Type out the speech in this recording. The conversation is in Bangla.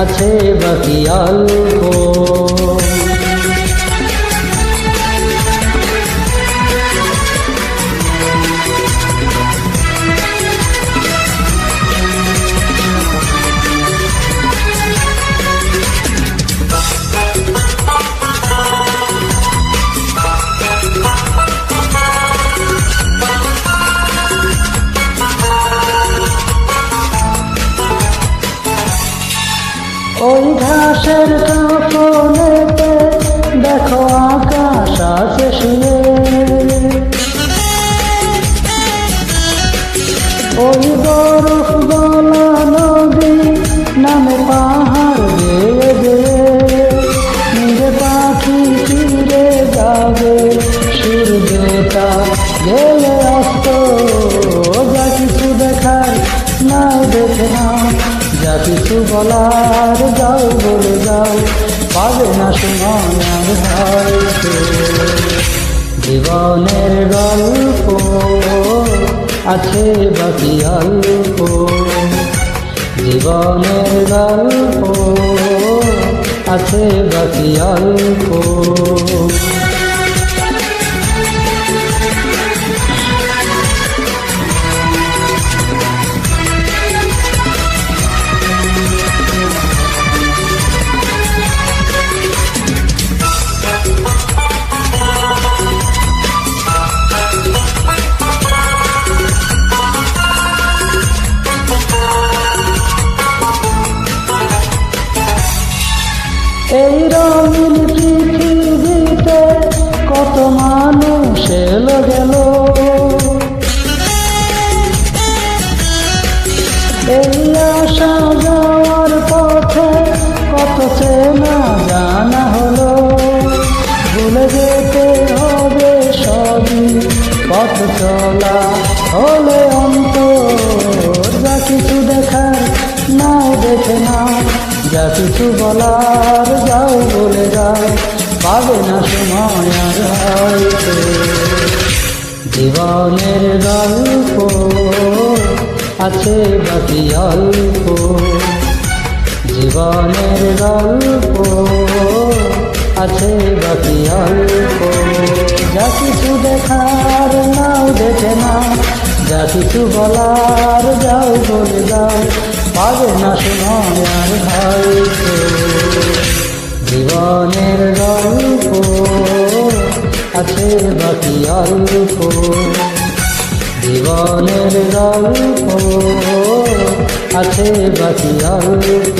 আছে বাকি অল্প ঘাসের কাপনেতে দেখো আকাশ আছে শুয়ে। ওই বরফ গলা যা কিছু বলার যাও, বলে যাও, পাবে না সময় হয়তো জীবনের গল্প আছে বাকি অল্প। জীবনের গল্প আছে বাকি অল্প। এই রঙিন পৃথিবীতে কত মানুষ এলো গেল। এই আসা যাওয়ার পথে কত চেনা জানা হলো। ভুলে যেতে হবে সবই, পথ চলা হলে যা কিছু বলার যাও বলে যাও, পাবে না সময় আর জীবনের গল্প আছে বাকি অল্প। জীবনের গল্প আছে বাকি অল্প। যা কিছু দেখার নাও দেখে নাও, যা কিছু বলার যাও বলে যাও পাবে না সময় আর হয়তো জীবনের গল্প আছে, বাকি অল্প জীবনের গল্প আছে, বাকি অল্প